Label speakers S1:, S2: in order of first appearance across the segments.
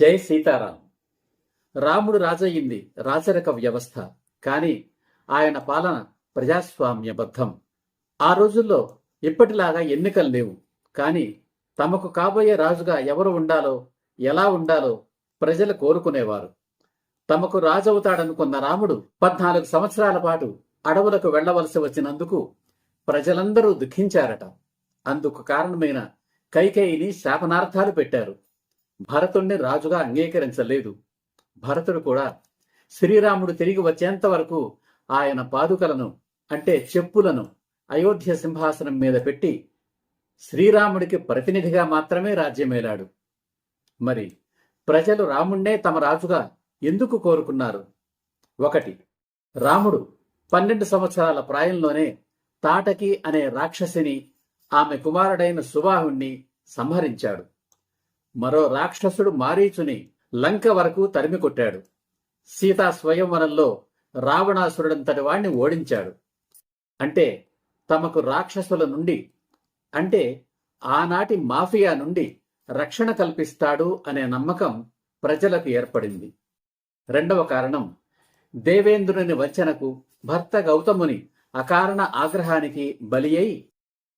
S1: జై సీతారాం. రాముడు రాజయ్యింది రాచరిక వ్యవస్థ కానీ ఆయన పాలన ప్రజాస్వామ్యబద్ధం. ఆ రోజుల్లో ఇప్పటిలాగా ఎన్నికలు లేవు కానీ తమకు కాబోయే రాజుగా ఎవరు ఉండాలో ఎలా ఉండాలో ప్రజలు కోరుకునేవారు. తమకు రాజవుతాడనుకున్న రాముడు పద్నాలుగు సంవత్సరాల పాటు అడవులకు వెళ్ళవలసి వచ్చినందుకు ప్రజలందరూ దుఃఖించారట. అందుకు కారణమైన కైకేయిని శాపనార్థాలు పెట్టారు. భరతుణ్ణి రాజుగా అంగీకరించలేదు. భరతుడు కూడా శ్రీరాముడు తిరిగి వచ్చేంత వరకు ఆయన పాదుకలను అంటే చెప్పులను అయోధ్య సింహాసనం మీద పెట్టి శ్రీరాముడికి ప్రతినిధిగా మాత్రమే రాజ్యమేలాడు. మరి ప్రజలు రాముణ్ణే తమ రాజుగా ఎందుకు కోరుకున్నారు? ఒకటి రాముడు పన్నెండు సంవత్సరాల ప్రాయంలోనే తాటకి అనే రాక్షసిని ఆమె కుమారుడైన సుబాహుణ్ణి సంహరించాడు. మరో రాక్షసుడు మారీచుని లంక వరకు తరిమి కొట్టాడు. సీతా స్వయంవరంలో రావణాసురుడంతటి వాణ్ణి ఓడించాడు. అంటే తమకు రాక్షసుల నుండి అంటే ఆనాటి మాఫియా నుండి రక్షణ కల్పిస్తాడు అనే నమ్మకం ప్రజలకు ఏర్పడింది. రెండవ కారణం దేవేంద్రుని వంచనకు భర్త గౌతముని అకారణ ఆగ్రహానికి బలి అయి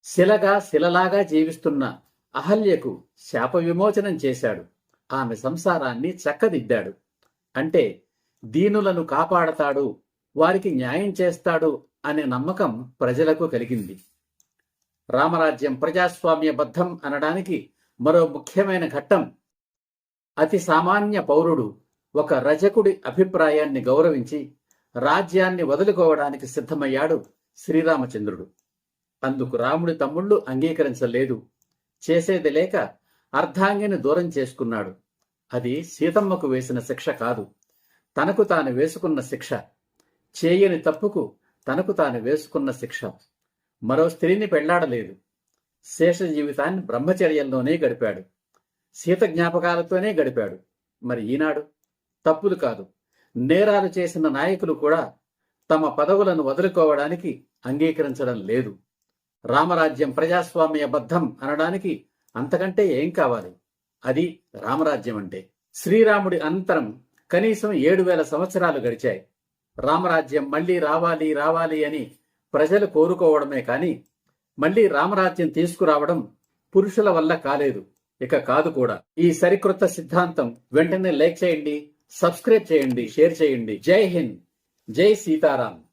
S1: శిలగా శిలలాగా జీవిస్తున్న అహల్యకు శాప విమోచనం చేశాడు. ఆమె సంసారాన్ని చక్కదిద్దాడు. అంటే దీనులను కాపాడతాడు వారికి న్యాయం చేస్తాడు అనే నమ్మకం ప్రజలకు కలిగింది. రామరాజ్యం ప్రజాస్వామ్యబద్ధం అనడానికి మరో ముఖ్యమైన ఘట్టం. అతి సామాన్య పౌరుడు ఒక రజకుడి అభిప్రాయాన్ని గౌరవించి రాజ్యాన్ని వదులుకోవడానికి సిద్ధమయ్యాడు శ్రీరామచంద్రుడు. అందుకు రాముడి తమ్ముళ్ళు అంగీకరించలేదు. చేసేది లేక అర్ధాంగిని దూరం చేసుకున్నాడు. అది సీతమ్మకు వేసిన శిక్ష కాదు. తనకు తాను వేసుకున్న శిక్ష. చేయని తప్పుకు తనకు తాను వేసుకున్న శిక్ష. మరో స్త్రీని పెళ్ళాడలేదు. శేష జీవితాన్ని బ్రహ్మచర్యంలోనే గడిపాడు. సీత జ్ఞాపకాలతోనే గడిపాడు. మరి ఈనాడు? తప్పులు కాదు. నేరాలు చేసిన నాయకులు కూడా తమ పదవులను వదులుకోవడానికి అంగీకరించడం లేదు. రామరాజ్యం ప్రజాస్వామ్యబద్ధం అనడానికి అంతకంటే ఏం కావాలి? అది రామరాజ్యం అంటే. శ్రీరాముడి అంతరం కనీసం ఏడు వేల సంవత్సరాలు గడిచాయి. రామరాజ్యం మళ్ళీ రావాలి రావాలి అని ప్రజలు కోరుకోవడమే కానీ మళ్ళీ రామరాజ్యం తీసుకురావడం పురుషుల వల్ల కాలేదు. ఇక కాదు కూడా. ఈ సరికృత సిద్ధాంతం వెంటనే లైక్ చేయండి సబ్స్క్రైబ్ చేయండి షేర్ చేయండి. జై హింద్. జై సీతారాం.